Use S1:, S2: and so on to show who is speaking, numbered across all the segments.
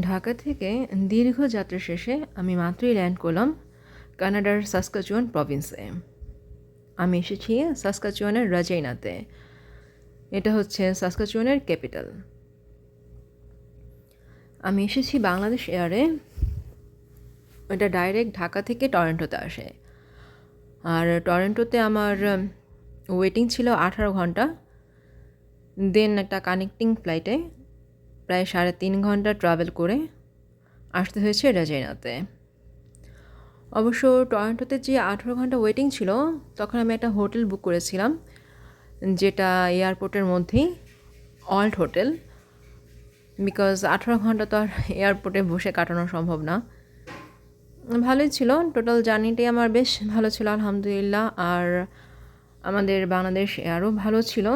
S1: ঢাকা থেকে দীর্ঘ যাত্রা শেষে আমি মাত্রই ল্যান্ড করলাম কানাডার সাসকাচুয়ান প্রভিন্সে। আমি এসেছি সাসকাচুয়ানের রাজাইনাতে। এটা হচ্ছে সাসকাচুয়ানের ক্যাপিটাল। আমি এসেছি বাংলাদেশ এয়ারে। এটা ডাইরেক্ট ঢাকা থেকে টরেন্টোতে আসে। আর টরেন্টোতে আমার ওয়েটিং ছিল আঠারো ঘণ্টা। দেন একটা কানেক্টিং ফ্লাইটে প্রায় সাড়ে তিন ঘণ্টা ট্রাভেল করে আসতে হয়েছে রাজাইনাতে। অবশ্য টরেন্টোতে যে আঠেরো ঘণ্টা ওয়েটিং ছিল, তখন আমি একটা হোটেল বুক করেছিলাম, যেটা এয়ারপোর্টের মধ্যেই অল্ট হোটেল বিকজ আঠেরো ঘণ্টা তো আর এয়ারপোর্টে বসে কাটানো সম্ভব না। ভালোই ছিল টোটাল জার্নিটাই আমার বেশ ভালো ছিল, আলহামদুলিল্লাহ। আর আমাদের বাংলাদেশ এয়ারও ভালো ছিল।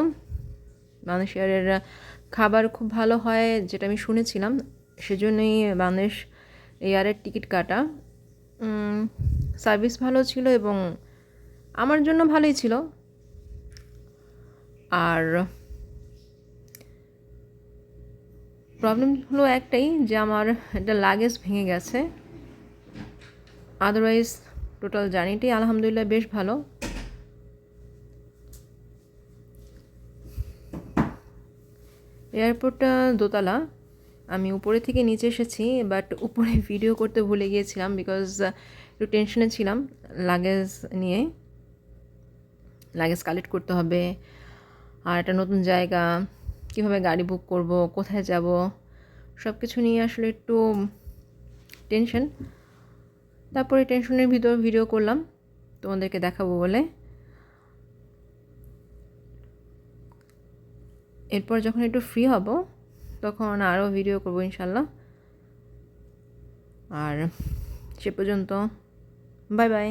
S1: বাংলাদেশ এয়ারের খাবার খুব ভালো হয় যেটা আমি শুনেছিলাম, সেজন্যই বাংলাদেশ এয়ারের টিকিট কাটা। সার্ভিস ভালো ছিল এবং আমার জন্য ভালোই ছিল। আর প্রবলেম হলো একটাই যে আমার একটা লাগেজ ভেঙে গেছে। আদারওয়াইজ টোটাল জার্নিটি আলহামদুলিল্লাহ বেশ ভালো। এয়ারপোর্টটা দোতলা। আমি উপরে থেকে নিচে এসেছি বাট উপরে ভিডিও করতে ভুলে গিয়েছিলাম বিকজ একটু টেনশনে ছিলাম। লাগেজ নিয়ে। লাগেজ কালেক্ট করতে হবে। আর একটা নতুন জায়গা। কীভাবে গাড়ি বুক করব? কোথায় যাব? সব কিছু নিয়ে আসলে একটু টেনশন তারপরে টেনশনের ভিতর ভিডিও করলাম। তোমাদেরকে দেখাবো বলে। এরপর যখন একটু ফ্রি হব, তখন আরও ভিডিও করব ইনশাল্লাহ। আর সে পর্যন্ত বাই বাই